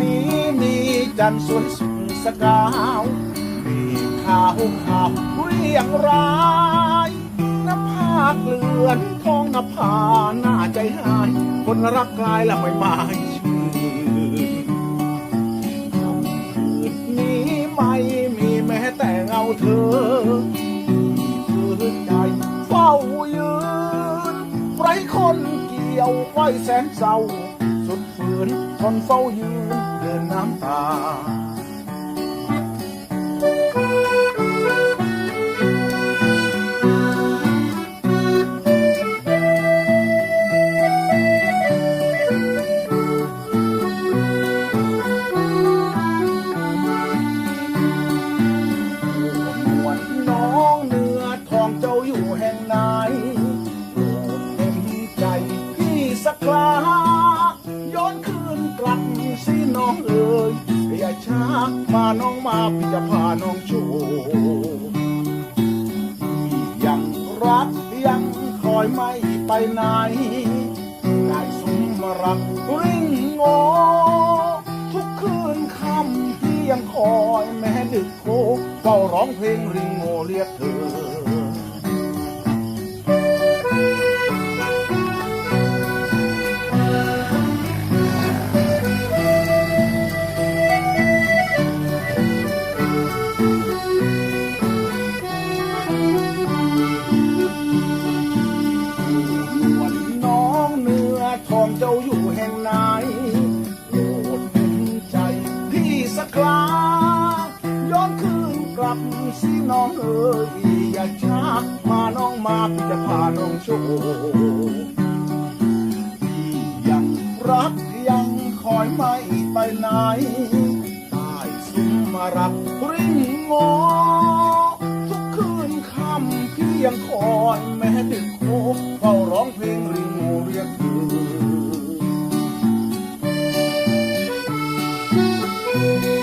นี้มีจันทร์สวยสุดสกาวมีข้าวขาวเรียงรายน้าผากเลือนทองน้าผาหน้าใจหาย คนรักกลายละไม่มาชื่นคำคืนนี้ไม่มีแม้แต่เงาเธอ ยวไว้แสนเศร้า สุดฝืนทนเฝ้ายืนเดินน้ำตา อย่าช้าน้องมาพี่จะพาน้องโชว์พี่ยังรักยังคอยไม่ไปไหนได้สมรักริ่งงอทุกคืนคำที่ยังคอยแม้ดึกโคเฝ้าร้องเพลงริงโงเรียกเธอ กลาย้อนคืนกลับสิน้องเอ๋ยอย่าชักมาน้องมากจะพาน้องโชว์พี่ยังรักยังคอยไม่ไปไหนใต้ซุ้มมารับริ้งงอทุกคืนค่ำพี่ยังคอยแม้ดึกโคเฝ้าร้องเพลงริงเรียกเธอ thank you